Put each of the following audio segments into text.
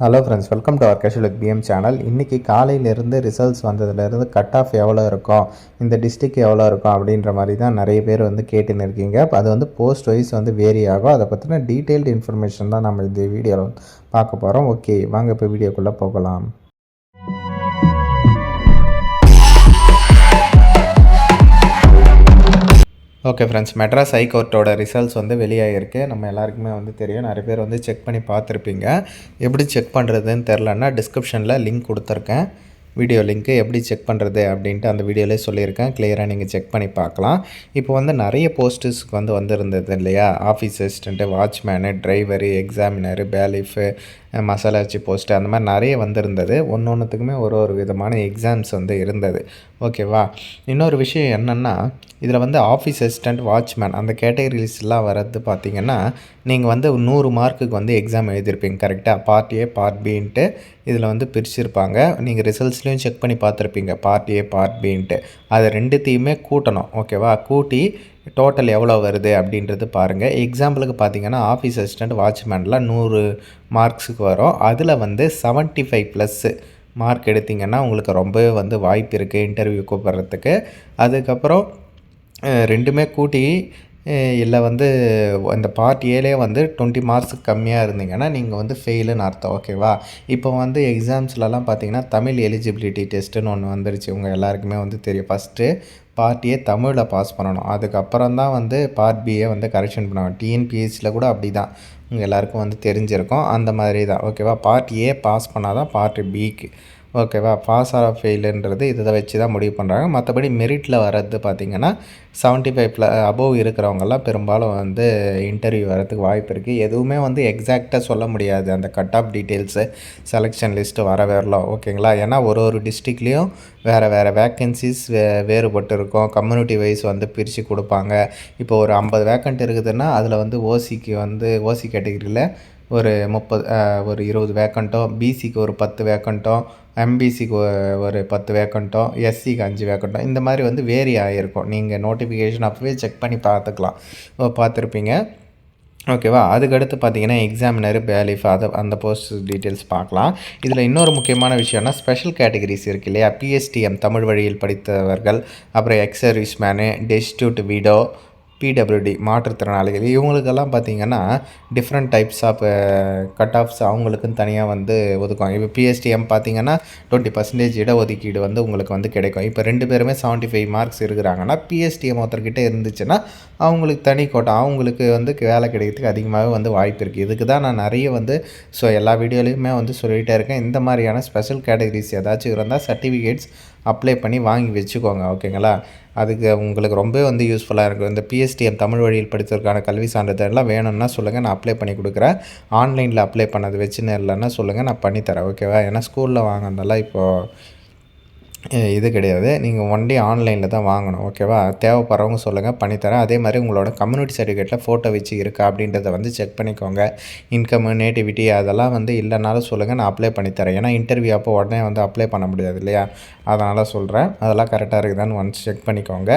Hello friends welcome to our casual with PM channel இன்றைக்கி காலையிலேருந்து results வந்ததுலேருந்து cut off எவ்வளோ இருக்கும் இந்த டிஸ்ட்ரிக் எவ்வளோ இருக்கும் அப்படின்ற மாதிரி தான் நிறைய பேர் வந்து கேட்டுன்னு இருக்கீங்க அது வந்து போஸ்ட் வைஸ் வந்து வேரி ஆகும். அதை பற்றின டீட்டெயில்டு இன்ஃபர்மேஷன் தான் நம்ம இந்த வீடியோவில் பார்க்க போகிறோம் ஓகே வாங்க இப்போ வீடியோக்குள்ளே போகலாம். ஓகே ஃப்ரெண்ட்ஸ் மெட்ராஸ் ஹைகோர்ட்டோட ரிசல்ட்ஸ் வந்து வெளியாகிருக்கு நம்ம எல்லாருக்குமே வந்து தெரியும். நிறைய பேர் வந்து செக் பண்ணி பார்த்துருப்பீங்க. எப்படி செக் பண்ணுறதுன்னு தெரிலன்னா டிஸ்கிரிப்ஷனில் லிங்க் கொடுத்துருக்கேன். வீடியோ லிங்க்கு எப்படி செக் பண்ணுறது அப்படின்ட்டு அந்த வீடியோலேயே சொல்லியிருக்கேன். கிளியராக நீங்கள் செக் பண்ணி பார்க்கலாம். இப்போ வந்து நிறைய போஸ்டர்ஸ்க்கு வந்து வந்திருந்தது இல்லையா? Office assistant watchman driver examiner bailiff மசாலாச்சி post அந்த மாதிரி நிறைய வந்திருந்தது. ஒன்று ஒன்றுத்துக்குமே ஒரு ஒரு விதமான எக்ஸாம்ஸ் வந்து இருந்தது. ஓகேவா இன்னொரு விஷயம் என்னென்னா இதில் வந்து ஆஃபீஸ் அசிஸ்டண்ட் வாட்ச்மேன் அந்த கேட்டகரிஸ்லாம் வர்றது பார்த்திங்கன்னா நீங்கள் வந்து நூறு மார்க்குக்கு வந்து எக்ஸாம் எழுதியிருப்பீங்க கரெக்டாக பார்ட் ஏ பார்ட் பின்ட்டு இதில் வந்து பிரிச்சிருப்பாங்க. நீங்கள் ரிசல்ட்ஸ்லேயும் செக் பண்ணி பார்த்துருப்பீங்க பார்ட் ஏ பார்ட் பின்ட்டு அதை ரெண்டுத்தையுமே கூட்டணும். ஓகேவா கூட்டி டோட்டல் எவ்வளோ வருது அப்படின்றது பாருங்கள் எக்ஸாம்பிளுக்கு பார்த்தீங்கன்னா ஆஃபீஸ் அசிஸ்டண்ட் வாட்ச்மேனில் நூறு மார்க்ஸுக்கு வரும். அதில் வந்து செவன்ட்டி ஃபைவ் ப்ளஸ்ஸு மார்க் எடுத்திங்கன்னா உங்களுக்கு ரொம்பவே வந்து வாய்ப்பு இருக்குது இன்டர்வியூ கூப்பிட்றதுக்கு. அதுக்கப்புறம் ரெண்டுமே கூட்டி இல்லை வந்து அந்த பார்ட் ஏலே வந்து டுவெண்ட்டி மார்க்ஸுக்கு கம்மியாக இருந்தீங்கன்னா நீங்கள் வந்து ஃபெயிலுன்னு அர்த்தம் ஓகேவா இப்போ வந்து எக்ஸாம்ஸ்லலாம் பார்த்தீங்கன்னா தமிழ் எலிஜிபிலிட்டி டெஸ்ட்டுன்னு ஒன்று வந்துருச்சு. உங்கள் எல்லாருக்குமே வந்து தெரியும். ஃபஸ்ட்டு பார்ட் ஏ தமிழில் பாஸ் பண்ணணும். அதுக்கப்புறம் தான் வந்து பார்ட் பிஏ வந்து கரெக்ஷன் பண்ணணும் டிஎன்பிஎஸ்சியில் கூட அப்படி தான் எல்லாருக்கும் வந்து தெரிஞ்சிருக்கும். அந்த மாதிரி தான். ஓகேவா பார்ட் ஏ பாஸ் பண்ணால் தான் பார்ட் பிக்கு ஓகேவா பாஸ் ஆர் ஃபெயிலுன்றது இதை வச்சு தான் முடிவு பண்ணுறாங்க மற்றபடி மெரிட்டில் வர்றது பார்த்திங்கன்னா செவன்ட்டி ஃபைவ் ப்ள அபோவ் இருக்கிறவங்கெல்லாம் பெரும்பாலும் வந்து இன்டர்வியூ வரதுக்கு வாய்ப்பு இருக்குது எதுவுமே வந்து எக்ஸாக்டாக சொல்ல முடியாது. அந்த cut off details selection list வர வரலாம். ஓகேங்களா ஏன்னா ஒரு ஒரு டிஸ்ட்ரிக்ட்லேயும் வேறு வேறு வேக்கன்சிஸ் வே வேறுபட்டு இருக்கும் கம்யூனிட்டி வைஸ் வந்து பிரித்து கொடுப்பாங்க. இப்போ ஒரு ஐம்பது வேக்கண்ட் இருக்குதுன்னா அதில் வந்து ஓசிக்கு வந்து ஓசி கேட்டகிரியில் ஒரு முப்பது ஒரு இருபது வேக்கண்ட்டோ பிசிக்கு ஒரு பத்து வேக்கண்ட்டோ எம்பிசிக்கு ஒரு பத்து வேக்கண்ட்டோ எஸ்சிக்கு அஞ்சு வேக்கண்ட்டோ இந்த மாதிரி வந்து வேரி ஆகிருக்கும் நீங்கள் நோட்டிஃபிகேஷன் அப்போவே செக் பண்ணி பார்த்துக்கலாம். பார்த்துருப்பீங்க. ஓகேவா அதுக்கடுத்து பார்த்தீங்கன்னா எக்ஸாமினர் பேலிஃப் அதை அந்த போஸ்ட் டீட்டெயில்ஸ் பார்க்கலாம். இதில் இன்னொரு முக்கியமான விஷயம்னா ஸ்பெஷல் கேட்டகரிஸ் இருக்குது இல்லையா? பிஎஸ்டிஎம் தமிழ் வழியில் படித்தவர்கள் அப்புறம் ex service men destitute widow PWD மாற்றுத்திறனாளிகள். இவங்களுக்கெல்லாம் பார்த்திங்கன்னா different types of cut offs அவங்களுக்குன்னு தனியாக வந்து ஒதுக்குவாங்க. இப்போ பிஎஸ்டிஎம் பார்த்திங்கன்னா டுவெண்ட்டி பர்சன்டேஜ் இடஒதுக்கீடு வந்து உங்களுக்கு வந்து கிடைக்கும். இப்போ ரெண்டு பேருமே செவன்ட்டி ஃபைவ் மார்க்ஸ் இருக்கிறாங்கன்னா பிஎஸ்டிஎம் ஒருத்தர்கிட்ட இருந்துச்சுன்னா அவங்களுக்கு தனி கோட்டை அவங்களுக்கு வந்து வேலை கிடைக்கிறதுக்கு அதிகமாகவே வந்து வாய்ப்பு இருக்குது இதுக்கு தான் நான் நிறைய வந்து ஸோ எல்லா வீடியோலையுமே வந்து சொல்லிகிட்டே இருக்கேன். இந்த மாதிரியான ஸ்பெஷல் கேட்டகரிஸ் ஏதாச்சும் இருந்தால் சர்டிஃபிகேட்ஸ் அப்ளை பண்ணி வாங்கி வச்சுக்கோங்க ஓகேங்களா அதுக்கு உங்களுக்கு ரொம்ப வந்து யூஸ்ஃபுல்லாக இருக்கும் இந்த பிஎஸ்டிஎம் தமிழ் வழியில் படித்ததற்கான கல்வி சான்றிதழ்லாம் வேணும்னா சொல்லுங்கள் நான் அப்ளை பண்ணி கொடுக்குறேன். ஆன்லைனில் அப்ளை பண்ணது வச்சுன்னு இல்லைன்னா சொல்லுங்கள் நான் பண்ணித்தரேன் ஓகேவா ஏன்னா ஸ்கூலில் வாங்கினதெல்லாம் இப்போது இது கிடையாது. நீங்கள் ஒன் டே ஆன்லைனில் தான் வாங்கணும் ஓகேவா தேவைப்படுறவங்க சொல்லுங்கள் பண்ணித்தரேன் அதே மாதிரி உங்களோட கம்யூனிட்டி சர்டிஃபிகேட்டில் ஃபோட்டோ வச்சு இருக்கா அப்படின்றத வந்து செக் பண்ணிக்கோங்க. இன்கம் நேட்டிவிட்டி அதெல்லாம் வந்து இல்லைனாலும் சொல்லுங்கள் நான் அப்ளை பண்ணித்தரேன் ஏன்னா இன்டர்வியூ அப்போ உடனே வந்து அப்ளை பண்ண முடியாது இல்லையா? அதனால் சொல்கிறேன் அதெல்லாம் கரெக்டாக இருக்குதான்னு ஒன்ஸ் செக் பண்ணிக்கோங்க.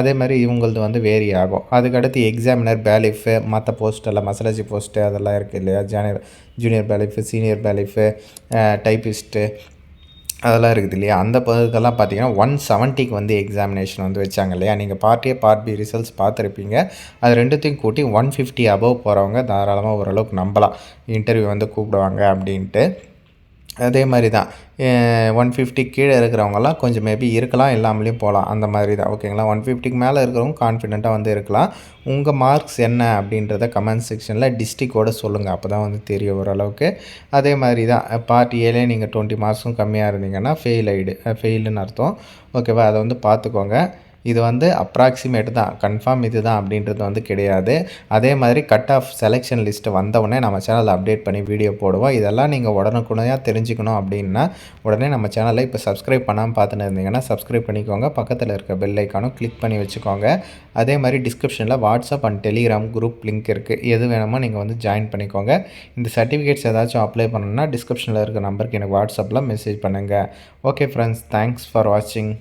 அதே மாதிரி இவங்களது வந்து வேரி ஆகும். அதுக்கடுத்து எக்ஸாமினர் பேலிஃபு மற்ற போஸ்ட்டெல்லாம் மசாலாஜி போஸ்ட்டு அதெல்லாம் இருக்குது இல்லையா? Junior junior bailiff senior bailiff typist அதெல்லாம் இருக்குது இல்லையா? அந்த இதுக்கெல்லாம் பார்த்தீங்கன்னா ஒன் செவன்ட்டிக்கு வந்து எக்ஸாமினேஷன் வந்து வச்சாங்க இல்லையா? நீங்கள் part A part B results பார்த்துருப்பீங்க. அது ரெண்டுத்தையும் கூட்டி ஒன் ஃபிஃப்டி அபவ் போகிறவங்க தாராளமாக ஓரளவுக்கு நம்பலாம். இன்டர்வியூ வந்து கூப்பிடுவாங்க அப்படின்ட்டு. அதே மாதிரி தான் ஒன் ஃபிஃப்டி கீழே இருக்கிறவங்கலாம் கொஞ்சம் மேபி இருக்கலாம் இல்லாமலேயும் போகலாம். அந்த மாதிரி தான் ஓகேங்களா ஒன் ஃபிஃப்டிக்கு மேலே இருக்கிறவங்க கான்ஃபிடெண்ட்டாக வந்து இருக்கலாம். உங்கள் மார்க்ஸ் என்ன அப்படின்றத கமெண்ட் செக்ஷனில் டிஸ்ட்ரிக்டோடு சொல்லுங்கள் அப்போ தான் வந்து தெரியும் ஓரளவுக்கு. அதே மாதிரி தான் பார்ட் ஏலே நீங்கள் டுவெண்ட்டி மார்க்ஸும் கம்மியாக இருந்தீங்கன்னா ஃபெயில் ஆகிடு ஃபெயிலுன்னு அர்த்தம். ஓகேவா அதை வந்து பார்த்துக்கோங்க. இது வந்து அப்ராக்சிமேட் தான் கன்ஃபார்ம் இது தான் அப்படின்றது வந்து கிடையாது. அதே மாதிரி கட் ஆஃப் செலெக்ஷன் லிஸ்ட்டு வந்தவுடனே நம்ம சேனலில் அப்டேட் பண்ணி வீடியோ போடுவோம். இதெல்லாம் நீங்கள் உடனுக்குடனே தெரிஞ்சுக்கணும் அப்படின்னா உடனே நம்ம சேனலை இப்போ சப்ஸ்கிரைப் பண்ணாமல் பார்த்துன்னு இருந்தீங்கன்னா சப்ஸ்கிரைப் பண்ணிக்கோங்க. பக்கத்தில் இருக்க பெல் ஐக்கானும் கிளிக் பண்ணி வச்சுக்கோங்க. அதே மாதிரி டிஸ்கிரிப்ஷனில் WhatsApp and Telegram group link இருக்குது எது வேணுமோ நீங்கள் வந்து ஜாயின் பண்ணிக்கோங்க. இந்த சர்டிஃபிகேட்ஸ் ஏதாச்சும் அப்ளை பண்ணணும்னா டிஸ்கிரிப்ஷனில் இருக்க நம்பருக்கு எனக்கு வாட்ஸ்அப்பில் மெசேஜ் பண்ணுங்கள் ஓகே ஃப்ரெண்ட்ஸ் தேங்க்ஸ் ஃபார் வாட்சிங்